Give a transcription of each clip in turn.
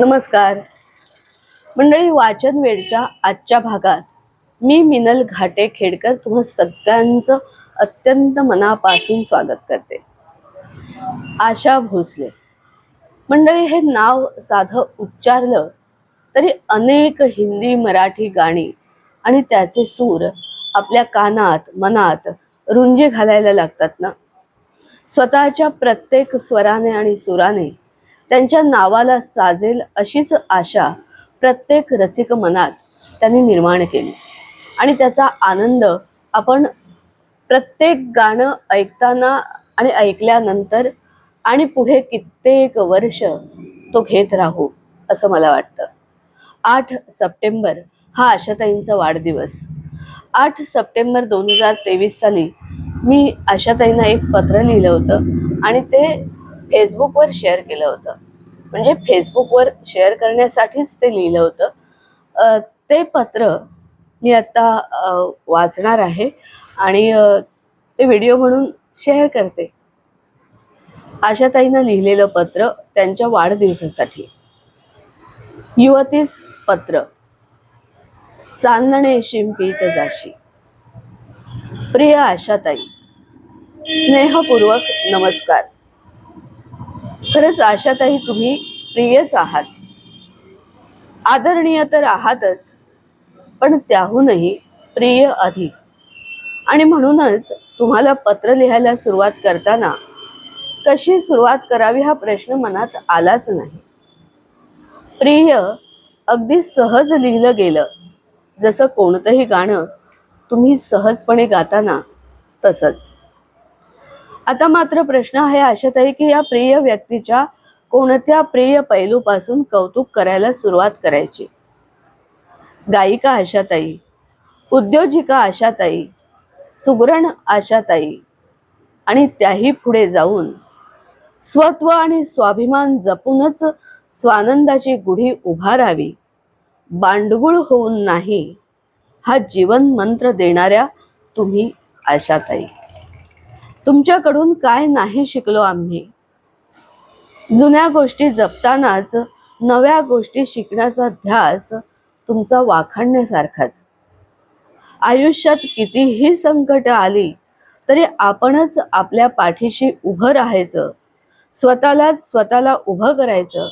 नमस्कार. मंडळी वाचन वेळच्या आजच्या भागात मी मिनल घाटे खेडकर तुम्हा सगळ्यांचं अत्यंत मनापासून स्वागत करते. आशा भोसले. मंडळी हे नाव साधं उच्चारलं तरी अनेक हिंदी मराठी गाणी आणि त्याचे सूर आपल्या कानात मनात रुंजी घालायला लागतात ना? स्वतःच्या प्रत्येक स्वराने आणि सुराने त्यांच्या नावाला साजेल अशीच आशा प्रत्येक रसिक मनात त्यांनी निर्माण केली. आणि त्याचा आनंद आपण प्रत्येक गाणं ऐकताना आणि ऐकल्यानंतर आणि पुढे कित्येक वर्ष तो घेत राहू असं मला वाटतं. आठ सप्टेंबर हा आशाताईंचा वाढदिवस. आठ सप्टेंबर दोन हजार तेवीस साली मी आशाताईंना एक पत्र लिहिलं होतं आणि ते फेसबुकवर शेअर केलं होतं. म्हणजे फेसबुकवर शेअर करण्यासाठीच ते लिहिलं होतं. ते पत्र मी आत्ता वाचणार आहे आणि ते व्हिडिओ म्हणून शेअर करते. आशाताईनं लिहिलेलं पत्र त्यांच्या वाढदिवसासाठी. युवतीस पत्र. चांदणे शिंपीत जाशी. प्रिय आशाताई स्नेहपूर्वक नमस्कार. खरंच आशाताई तुम्ही प्रियच आहात. आदरणीय तर आहातच पण त्याहूनही प्रिय अधिक. आणि म्हणूनच तुम्हाला पत्र लिहायला सुरुवात करताना कशी सुरुवात करावी हा प्रश्न मनात आलाच नाही. प्रिय अगदी सहज लिहिलं गेलं जसं कोणतंही गाणं तुम्ही सहजपणे गाताना तसंच. आता मात्र प्रश्न आहे आशाताई की या प्रिय व्यक्तीच्या कोणत्या प्रिय पैलूपासून कौतुक करायला सुरुवात करायची? गायिका आशाताई उद्योजिका आशाताई सुगरण आशाताई आणि त्याही पुढे जाऊन स्वत्व आणि स्वाभिमान जपूनच स्वानंदाची गुढी उभारावी बांडगुळ होऊन नाही हा जीवन मंत्र देणाऱ्या तुम्ही आशाताई तुमच्याकडून काय नाही शिकलो आम्ही. जुन्या गोष्टी जपतानाच नव्या गोष्टी शिकण्याचा ध्यास तुमचा वाखाणण्यासारखाच. आयुष्यात कितीही संकट आली तरी आपणच आपल्या पाठीशी उभं राहायचं. स्वतःलाच स्वतःला उभं करायचं.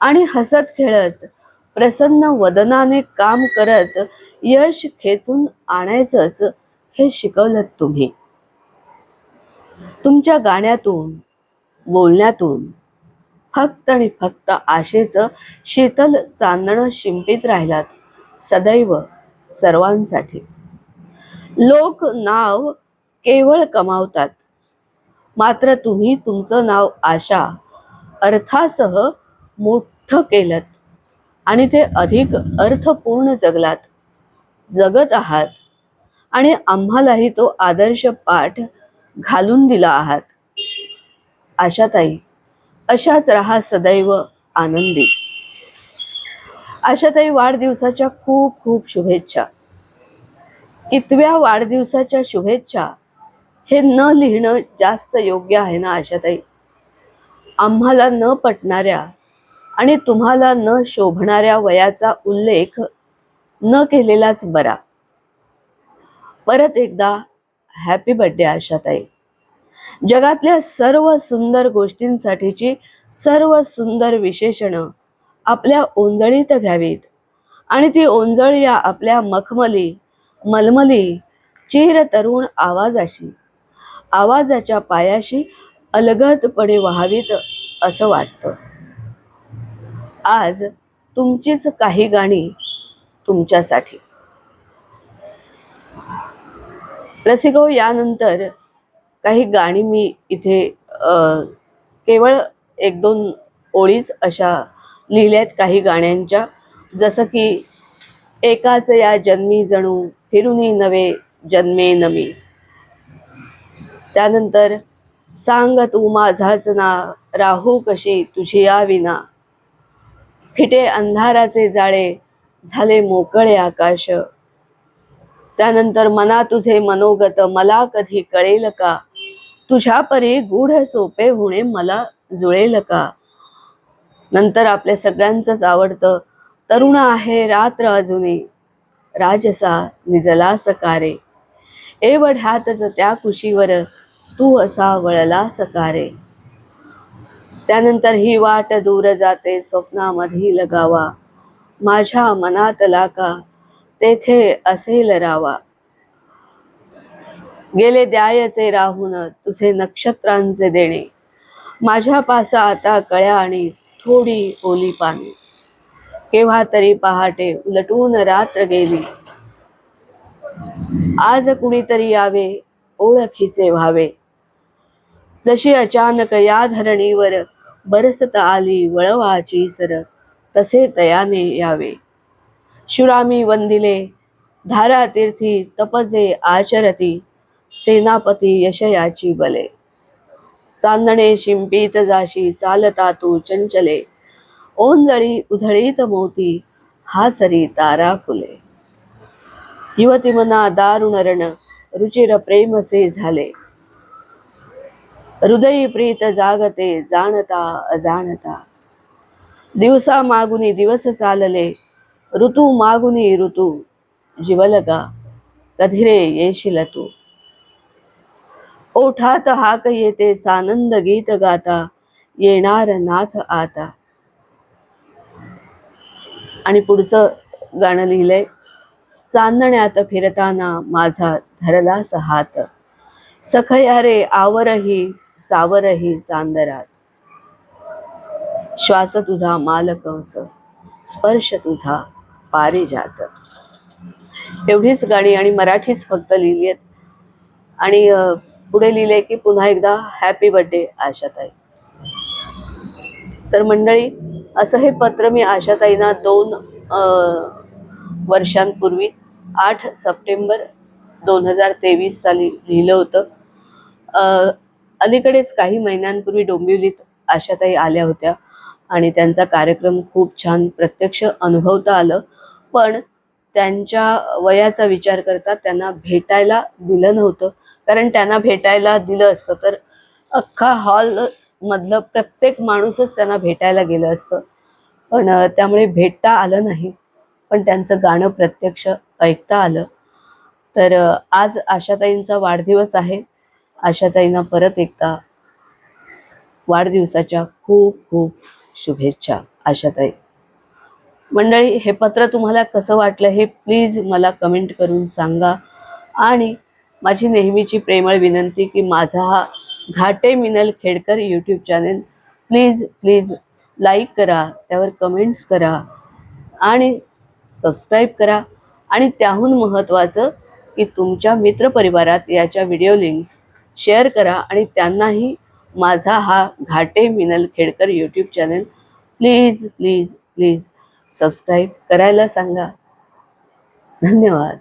आणि हसत खेळत प्रसन्न वदनाने काम करत यश खेचून आणायचंच हे शिकवलं तुम्ही. तुमच्या गाण्यातून बोलण्यातून. फक्त आणि फक्त आशेचं शीतल चांदणं शिंपित राहिलात सदैव सर्वांसाठी. लोक नाव केवळ कमावतात. मात्र तुम्ही तुमचं नाव आशा अर्थासह मोठं केलं आणि ते अधिक अर्थपूर्ण जगलात. जगत आहात आणि आम्हालाही तो आदर्श पाठ घालून दिला आहात. आशाताई अशाच रहा सदैव आनंदी. आशाताई वाढदिवसाच्या खूप खूप शुभेच्छा. कितव्या वाढदिवसाच्या शुभेच्छा हे न लिहिणं जास्त योग्य आहे ना आशाताई? आम्हाला न पटणाऱ्या आणि तुम्हाला न शोभणाऱ्या वयाचा उल्लेख न केलेलाच बरा. परत एकदा हॅपी बर्थडे आशाताई. जगातल्या सर्व सुंदर गोष्टींसाठीची सर्व सुंदर विशेषणं आपल्या ओंजळीत घ्यावीत. आणि ती ओंजळ या आपल्या मखमली मलमली चिर तरुण आवाजाशी आवाजाच्या पायाशी अलगदपणे व्हावीत असं वाटतं. आज तुमचीच काही गाणी तुमच्यासाठी. रसिको यानंतर काही गाणी मी इथे केवळ एक दोन ओळीच अशा लिहिल्यात काही गाण्यांच्या. जसं की एकाच या जन्मी जणू फिरुनी नवे जन्मे नमी. त्यानंतर सांग तू माझाच ना राहू कशी तुझी या विना फिटे अंधाराचे जाळे झाले मोकळे आकाश. त्यानंतर मना तुझे मनोगत मला कधी कळेल का? तुझ्या परी गूढ सोपे होणे मला जुळेल का? नंतर आपल्या सगळ्यांचंच आवडतं. तरुण आहे रात्र अजूनी राजसा निजला सकारे एवढ्यातच त्या कुशीवर तू असा वळला सकारे त्यानंतर ही वाट दूर जाते स्वप्नामधील लगावा माझ्या मनातला का तेथे असेल रावा. गेले द्यायचे राहून तुझे नक्षत्रांचे देणे. माझ्या पासा आता कळ्या आणि थोडी ओली पाने. केव्हा तरी पहाटे उलटून रात्र गेली. आज कुणीतरी यावे ओळखीचे व्हावे. जशी अचानक या धरणीवर बरसत आली वळवाची सर तसे तयाने यावे. शुरामी वंदिले धारातीर्थी तपजे आचरती सेनापती यशयाची बले. चांदणे शिंपीत जाशी चालता तू चंचले ओंजळी उधळीत मोती हा सरी तारा फुले. युवती मना दारुण रण रुचिर प्रेमसे झाले. हृदयी प्रीत जागते जाणता अजाणता. दिवसा मागुनी दिवस चालले ऋतू मागुनी ऋतू जीवलगा कधी रे येशील तू ओठात हाक येते सानंद गीत गाता येणार नाथ आता आणि पुढचं गाणं लिहिलंय चांदण्यात फिरताना माझा धरलास हात सखया रे आवरही सावरही चांदरात श्वास तुझा मालकंस स्पर्श तुझा पारिजात एवढीच गाणी आणि मराठीच फक्त लिहिली आहेत आणि पुढे लिहिले की पुन्हा एकदा हॅपी बर्थडे आशाताई. तर मंडळी असं हे पत्र मी आशाताईंना दोन वर्षांपूर्वी आठ सप्टेंबर दोन हजार तेवीस साली लिहिलं होतं. अलीकडेच काही महिन्यांपूर्वी डोंबिवलीत आशाताई आल्या होत्या. आणि त्यांचा कार्यक्रम खूप छान प्रत्यक्ष अनुभवता आलं. पण त्यांच्या वयाचा विचार करता त्यांना भेटायला दिलं नव्हतं. कारण त्यांना भेटायला दिलं असतं तर अख्खा हॉल मधलं प्रत्येक माणूसच त्यांना भेटायला गेलं असतं. पण त्यामुळे भेटता आलं नाही. पण त्यांचं गाणं प्रत्यक्ष ऐकता आलं. तर आज आशाताईंचा वाढदिवस आहे. आशाताईंना परत एकदा वाढदिवसाच्या खूप खूप शुभेच्छा आशाताई. मंडळी हे पत्र तुम्हाला कसं वाटलं हे प्लीज मला कमेंट करून सांगा. आणि माझी नेहमीची प्रेमळ विनंती की माझा हा Ghate Minal Khedkar YouTube channel please please like करा त्यावर कमेंट्स करा आणि सबस्क्राईब करा. आणि त्याहून महत्त्वाचं की तुमच्या मित्रपरिवारात याच्या व्हिडिओ लिंक्स शेअर करा आणि त्यांनाही माझा हा Ghate Minal Khedkar YouTube channel please please please subscribe करायला सांगा. धन्यवाद.